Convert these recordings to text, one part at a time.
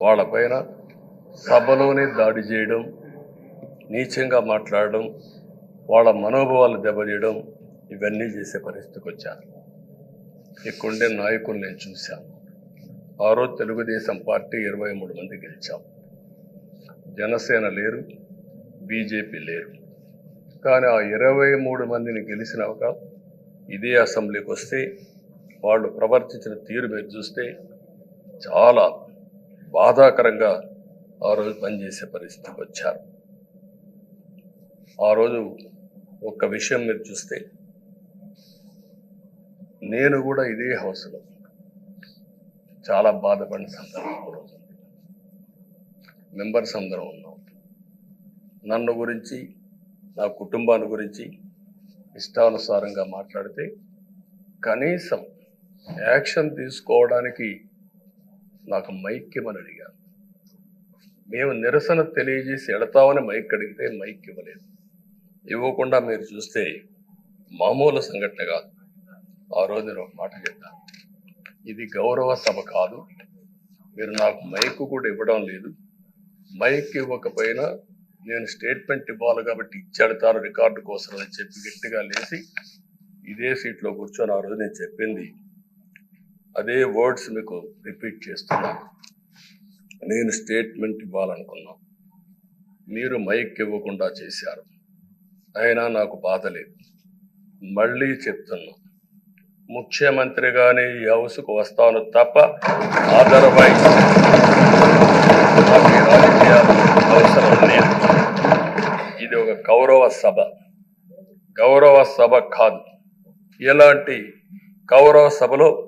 వాళ్ళపైన సభలోనే దాడి చేయడం నీచంగా మాట్లాడడం వాళ్ళ మనోభావాలు దెబ్బతీయడం ఇవన్నీ చేసే పరిస్థితికి వచ్చారు. ఇక్కడుండే నాయకులు నేను చూశాను. ఆ రోజు తెలుగుదేశం పార్టీ ఇరవై మూడు మంది గెలిచాం. జనసేన లేరు బీజేపీ లేరు. కానీ ఆ ఇరవై మూడు మందిని గెలిచినాక ఇదే అసెంబ్లీకి వస్తే వాళ్ళు ప్రవర్తించిన తీరు మీరు చూస్తే చాలా బాధాకరంగా ఆ రోజు పనిచేసే పరిస్థితికి వచ్చారు ఆ రోజు ఒక్క విషయం మీరు చూస్తే నేను కూడా ఇదే హౌస్లో చాలా బాధపడిన సందర్భం ఆ ఉంది. మెంబర్స్ అందరం ఉన్నాం నన్ను గురించి నా కుటుంబాన్ని గురించి ఇష్టానుసారంగా మాట్లాడితే కనీసం యాక్షన్ తీసుకోవడానికి నాకు మైక్ ఇవ్వని అడిగాను మేము నిరసన తెలియజేసి ఎడతామని మైక్ అడిగితే మైక్ ఇవ్వలేదు ఇవ్వకుండా మీరు చూస్తే మామూలు సంఘటన కాదు. ఆ రోజు నేను ఒక మాట చెప్పాను. ఇది గౌరవ సభ కాదు. మీరు నాకు మైక్ కూడా ఇవ్వడం లేదు. మైక్ ఇవ్వకపోయినా నేను స్టేట్మెంట్ ఇవ్వాలి కాబట్టి ఇచ్చాడుతాను రికార్డు కోసం అని చెప్పి గట్టిగా లేచి ఇదే సీట్లో కూర్చొని ఆ రోజు నేను చెప్పింది అదే వర్డ్స్ మీకు రిపీట్ చేస్తున్నాను నేను స్టేట్మెంట్ ఇవ్వాలనుకున్నా. మీరు మైక్ ఇవ్వకుండా చేశారు. అయినా నాకు బాధ లేదు. మళ్ళీ చెప్తున్నా. ముఖ్యమంత్రిగానే ఈ హౌస్కు వస్తాను తప్ప అదర్వైజ్ రాజకీయాలు అవసరం లేదు. ఇది ఒక గౌరవ సభ. గౌరవ సభ కాదు. ఇలాంటి గౌరవ సభలో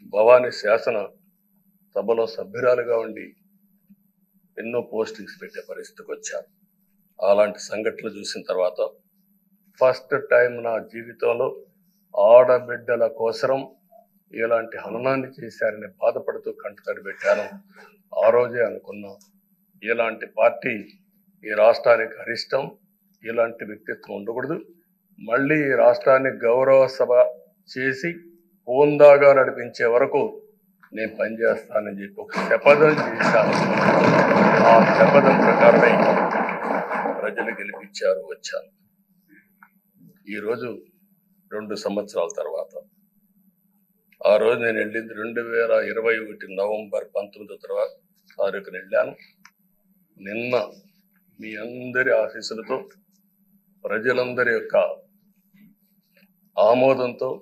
భవానీ శాసన సభలో సభ్యురాలుగా ఉండి ఎన్నో పోస్టింగ్స్ పెట్టే పరిస్థితికి వచ్చారు. అలాంటి సంఘటనలు చూసిన తర్వాత ఫస్ట్ టైం నా జీవితంలో ఆడబిడ్డల కోసరం ఇలాంటి హననాన్ని చేశారని బాధపడుతూ కంటతడి పెట్టాను. ఆ రోజే అనుకున్నా ఇలాంటి పార్టీ ఈ రాష్ట్రానికి అరిష్టం ఇలాంటి వ్యక్తిత్వం ఉండకూడదు. మళ్ళీ ఈ రాష్ట్రాన్ని గౌరవ సభ చేసి హోందాగా నడిపించే వరకు నేను పనిచేస్తానని చెప్పి ఒక శపథం చేశాను. ఆ శపథం ప్రకారమే ప్రజలు గెలిపించారు వచ్చాను. ఈరోజు రెండు సంవత్సరాల తర్వాత. ఆ రోజు నేను వెళ్ళింది రెండు వేల ఇరవై ఒకటి నవంబర్ పంతొమ్మిదో తర్వాత తారీఖున వెళ్ళాను. నిన్న మీ అందరి ఆఫీసులతో ప్రజలందరి యొక్క ఆమోదంతో